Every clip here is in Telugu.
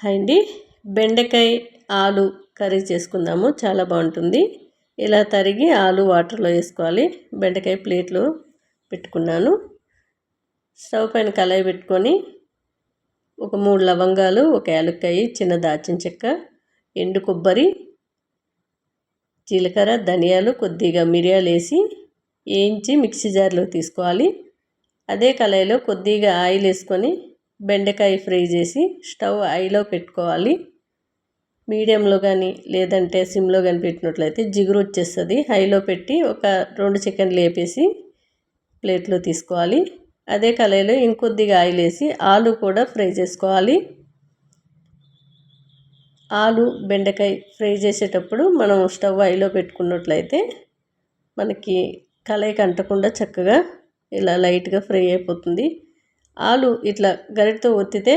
హాయ్ అండి. బెండకాయ ఆలు కర్రీ చేసుకుందాము. చాలా బాగుంటుంది. ఇలా తరిగి ఆలు వాటర్లో వేసుకోవాలి. బెండకాయ ప్లేట్లో పెట్టుకున్నాను. స్టవ్ పైన కళాయి పెట్టుకొని ఒక మూడు లవంగాలు ఒక యాలక్కాయ చిన్న దాచిన చెక్క ఎండు కొబ్బరి జీలకర్ర ధనియాలు కొద్దిగా మిరియాలు వేసి వేయించి మిక్సీ జార్లో తీసుకోవాలి. అదే కళాయిలో కొద్దిగా ఆయిల్ వేసుకొని బెండకాయ ఫ్రై చేసి స్టవ్ ఐలో పెట్టుకోవాలి. మీడియంలో కానీ లేదంటే సిమ్లో కానీ పెట్టినట్లయితే జిగురు వచ్చేస్తుంది. హైలో పెట్టి ఒక రెండు చికెన్లు వేపేసి ప్లేట్లో తీసుకోవాలి. అదే కళాయిలో ఇంకొద్దిగా ఆయిల్ వేసి ఆలు కూడా ఫ్రై చేసుకోవాలి. ఆలు బెండకాయ ఫ్రై చేసేటప్పుడు మనం స్టవ్ ఐలో పెట్టుకున్నట్లయితే మనకి కళాయికి అంటకుండా చక్కగా ఇలా లైట్గా ఫ్రై అయిపోతుంది. ఆలు ఇట్లా గరిటతో ఒత్తితే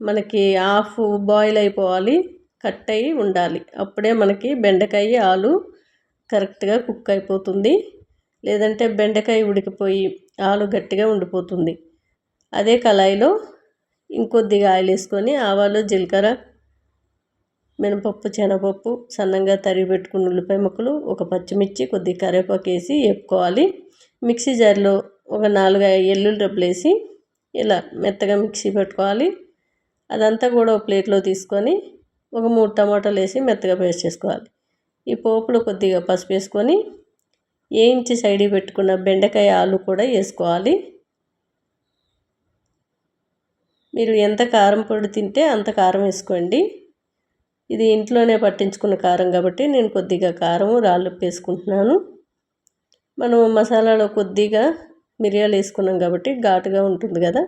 మనకి హాఫ్ బాయిల్ అయిపోవాలి కట్ అయ్యి ఉండాలి. అప్పుడే మనకి బెండకాయ ఆలు కరెక్ట్గా కుక్ అయిపోతుంది. లేదంటే బెండకాయ ఉడికిపోయి ఆలు గట్టిగా ఉండిపోతుంది. అదే కళాయిలో ఇంకొద్దిగా ఆయిల్ వేసుకొని ఆవాలు జీలకర్ర మినపప్పు శనగపప్పు సన్నంగా తరిగి పెట్టుకున్న ఉల్లిపాయ ముక్కలు ఒక పచ్చిమిర్చి కొద్దిగా కరివేపాకు వేసి వేపుకోవాలి. మిక్సీ జార్లో ఒక నాలుగు ఎల్లుల్లి డబ్బులు వేసి ఇలా మెత్తగా మిక్సీ పెట్టుకోవాలి. అదంతా కూడా ఒక ప్లేట్లో తీసుకొని ఒక మూడు టమాటాలు వేసి మెత్తగా పేస్ట్ చేసుకోవాలి. ఈ పోపులో కొద్దిగా పసుపు వేసుకొని వేయించి సైడ్ పెట్టుకున్న బెండకాయ ఆలు కూడా వేసుకోవాలి. మీరు ఎంత కారం పొడి తింటే అంత కారం వేసుకోండి. ఇది ఇంట్లోనే పట్టించుకున్న కారం కాబట్టి నేను కొద్దిగా కారం రాళ్ళు వేసుకుంటున్నాను మనం మసాలాలో కొద్దిగా మిరియాలు వేసుకున్నాం కాబట్టి ఘాటుగా ఉంటుంది కదా.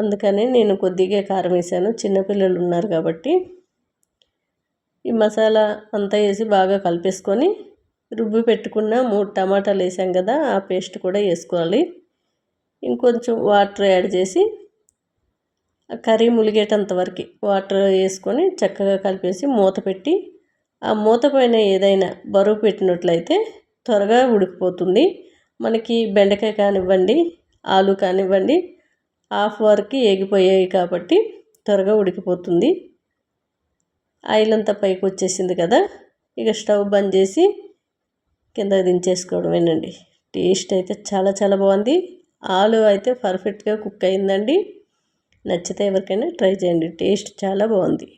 అందుకని నేను కొద్దిగా కారం వేసాను. చిన్నపిల్లలు ఉన్నారు కాబట్టి ఈ మసాలా అంతా వేసి బాగా కలిపేసుకొని రుబ్బి పెట్టుకున్న మూడు టమాటాలు వేసాం కదా ఆ పేస్ట్ కూడా వేసుకోవాలి. ఇంకొంచెం వాటర్ యాడ్ చేసి కర్రీ ములిగేటంత వరకు వాటర్ వేసుకొని చక్కగా కలిపేసి మూత పెట్టి ఆ మూత పైన ఏదైనా బరువు పెట్టినట్లయితే త్వరగా ఉడికిపోతుంది. మనకి బెండకాయ కానివ్వండి ఆలు కానివ్వండి హాఫ్ వరకు ఎగిపోయాయి కాబట్టి త్వరగా ఉడికిపోతుంది. ఆయిల్ అంతా పైకి వచ్చేసింది కదా ఇక స్టవ్ బంద్ చేసి కింద దించేసుకోవడమేనండి టేస్ట్ అయితే చాలా చాలా బాగుంది. ఆలు అయితే పర్ఫెక్ట్గా కుక్ అయిందండి. నచ్చితే ఎవరికైనా ట్రై చేయండి టేస్ట్ చాలా బాగుంది.